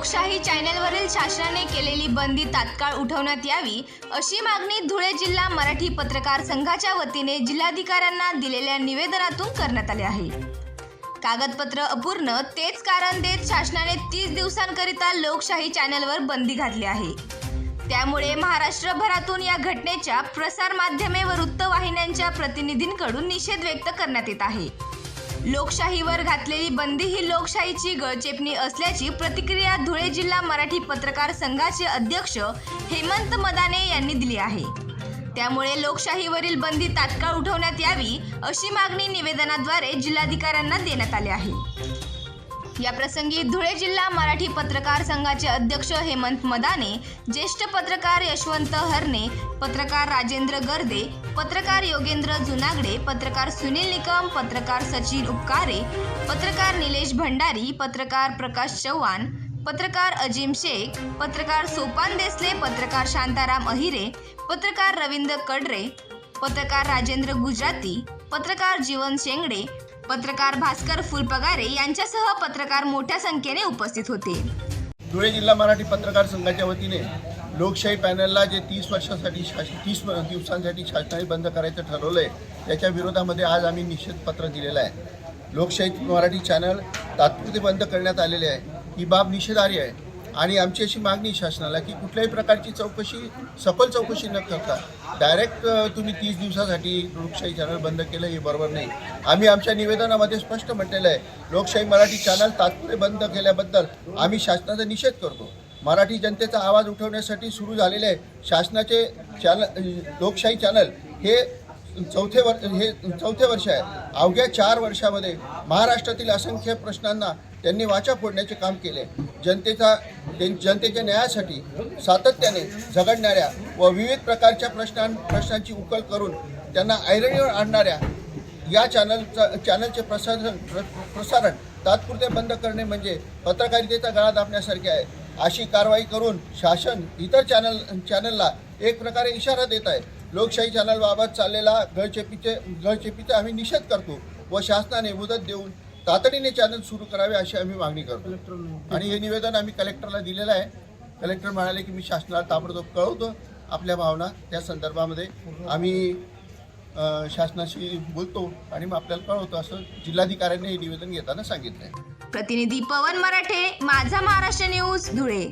लोकशाही चॅनलवरील शासनाने केलेली बंदी तात्काळ उठवण्यात यावी अशी मागणी धुळे जिल्हा मराठी पत्रकार संघाच्या वतीने जिल्हाधिकाऱ्यांना दिलेल्या निवेदनातून करण्यात आले आहे. कागदपत्र अपूर्ण तेच कारण देत शासनाने तीस दिवसांकरिता लोकशाही चॅनलवर बंदी घातली आहे. त्यामुळे महाराष्ट्रभरातून या घटनेच्या प्रसार माध्यमे व वृत्तवाहिन्यांच्या प्रतिनिधींकडून निषेध व्यक्त करण्यात येत आहे. लोकशाहीवर घातलेली बंदी ही लोकशाहीची गळचेपणी असल्याची प्रतिक्रिया धुळे जिल्हा मराठी पत्रकार संघाचे अध्यक्ष हेमंत मदाने यांनी दिली आहे. त्यामुळे लोकशाहीवरील बंदी तात्काळ उठवण्यात यावी अशी मागणी निवेदनाद्वारे जिल्हाधिकाऱ्यांना देण्यात आली आहे. या प्रसंगी धुळे जिल्हा मराठी पत्रकार संघाचे अध्यक्ष हेमंत मदाने ज्येष्ठ पत्रकार यशवंत हरणे पत्रकार राजेंद्र गर्दे पत्रकार योगेंद्र जुनागडे पत्रकार सुनील निकम पत्रकार सचिन उपकारे पत्रकार निलेश भंडारी पत्रकार प्रकाश चव्हाण पत्रकार अजिम शेख पत्रकार सोपान देसले पत्रकार शांताराम अहिरे पत्रकार रवींद्र कडरे पत्रकार राजेंद्र गुजराती पत्रकार जीवन शेंगडे पत्रकार भास्कर फुलपगारे यांच्यासह पत्रकार मोठ्या संख्येने उपस्थित होते. धुळे जिल्हा मराठी पत्रकार संघाच्या वतीने लोकशाही पॅनलला जे तीस वर्षासाठी शास तीस दिवसांसाठी शासनाने बंद करायचं ठरवलं आहे त्याच्या विरोधामध्ये आज आम्ही निषेधपत्र दिलेलं आहे. लोकशाही मराठी चॅनल तात्पुरते बंद करण्यात आलेले आहे. ही बाब निषेधार्ह आहे. आणि आमची अशी मागणी शासनाला की कुठल्याही प्रकारची चौकशी सखोल चौकशी न करता डायरेक्ट तुम्ही तीस दिवसासाठी लोकशाही चॅनल बंद केलं हे बरोबर नाही. आम्ही आमच्या निवेदनामध्ये स्पष्ट म्हटलेलं आहे लोकशाही मराठी चॅनल तात्पुरे बंद केल्याबद्दल आम्ही शासनाचा निषेध करतो. मराठी जनतेचा आवाज उठवण्यासाठी सुरू झालेले आहे शासनाचे चॅनल लोकशाही चॅनल हे चौथे वर हे चौथे वर्ष आहे. अवघ्या चार वर्षामध्ये महाराष्ट्रातील असंख्य प्रश्नांना त्यांनी वाचा फोडण्याचे काम केले. जनतेचा ते- जनतेच्या न्यायासाठी सातत्याने झगडणाऱ्या व विविध प्रकारच्या प्रश्नां प्रश्नांची उकल करून त्यांना ऐरणीवर आणणाऱ्या या चॅनलचा चॅनलचे प्रसारण प्र, प्रसारण तात्पुरते बंद करणे म्हणजे पत्रकारितेचा गळा दाबण्यासारखे आहे. अशी कारवाई करून शासन इतर चॅनल चॅनलला एक प्रकारे इशारा देत आहे. लोकशाही चॅनलबाबत चाललेला गळचेपीचे गळचेपीचा आम्ही निषेध करतो व शासनाने मुदत देऊन तातडीने चॅनल सुरू करावे अशी आम्ही मागणी करतो. आणि हे निवेदन आम्ही कलेक्टरला दिलेलं आहे. कलेक्टर म्हणाले की मी शासनाला ताबडतोब कळवतो आपल्या भावना. त्या संदर्भामध्ये आम्ही शासनाशी बोलतो आणि मग आपल्याला कळवतो असं जिल्हाधिकाऱ्यांनी हे निवेदन घेताना सांगितलं आहे प्रतिनिधी पवन मराठे माझा महाराष्ट्र न्यूज धुळे.